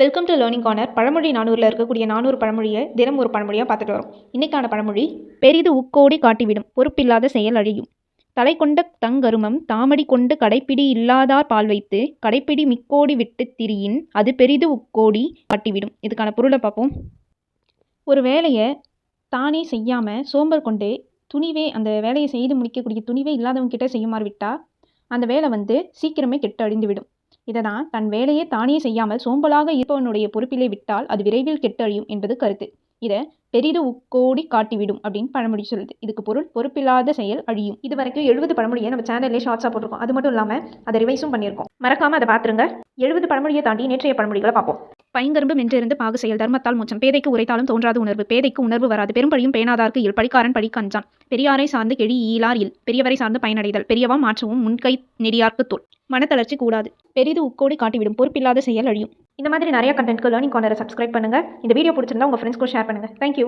Welcome to learning corner பழமொழி நானூரில் இருக்கக்கூடிய நானூறு பழமொழியை தினம் ஒரு பழமொழியாக பார்த்துட்டு வரோம். இன்னைக்கான பழமொழி பெரிது உக்கோடி காட்டிவிடும் பொறுப்பில்லாத செயல் அழியும். தலை கொண்ட தங்கருமம் தாமடி கொண்டு கடைப்பிடி இல்லாதார் பால் வைத்து கடைப்பிடி மிக்கோடி விட்டு திரியின் அது பெரிது உக்கோடி காட்டிவிடும். இதுக்கான பொருளை பார்ப்போம். ஒரு வேலையை தானே செய்யாமல் சோம்பல் கொண்டு துணிவே அந்த வேலையை செய்து முடிக்கக்கூடிய துணிவே இல்லாதவங்க கிட்ட செய்யுமாறு விட்டால் அந்த வேலை வந்து சீக்கிரமே கெட்டு அழிந்துவிடும். இதை தான் தன் வேலையை தானே செய்யாமல் சோம்பலாக இருப்பவனுடைய பொறுப்பிலே விட்டால் அது விரைவில் கெட்டழியும் என்பது கருத்து. இதை பெரிது உக்கோடி காட்டிவிடும் அப்படின்னு பழமொழி சொல்லுது. இதுக்கு பொருள் பொறுப்பில்லாத செயல் அழியும். இது வரைக்கும் எழுபது பழமொழியை நம்ம சேனல்லே ஷார்ட்ஸாக போட்டிருக்கோம். அது மட்டும் இல்லாமல் அதை ரிவைஸும் பண்ணியிருக்கோம். மறக்காமல் அதை பார்த்துருங்க. எழுபது பழமொழியை தாண்டி நேற்றைய பழமொழிகளை பார்ப்போம். பைங்கரும்பு மென்றிருந்து பாகு செயல். தர்மத்தால் மூச்சம். பேதைக்கு உரைத்தாலும் தோன்றாத உணர்வு. பேதைக்கு உணர்வு வராது. பெரும்படியும் பேணாதார்க்கு இல். படிக்காரன் படிக்க அஞ்சான் பெரியாரை சார்ந்து கெழி ஈலார் இல். பெரியவரை சார்ந்து பயனடைதல். பெரியவா மாற்றவும் முன்கை நெடியார்க்கு தோல். மனத்தளர்ச்சி கூடாது. பெரிது உக்கோடி காட்டிவிடும். பொறுப்பில்லாத செயல் அழியும். இந்த மாதிரி நிறைய கண்டென்ட்க்கு லேர்னிங் கார்னரை சப்ஸ்கிரைப் பண்ணுங்கள் இந்த வீடியோ பிடிச்சிருந்தா உங்கள் ஃப்ரெண்ட்ஸ்க்கும் ஷேர் பண்ணுங்கள் தேங்க்யூ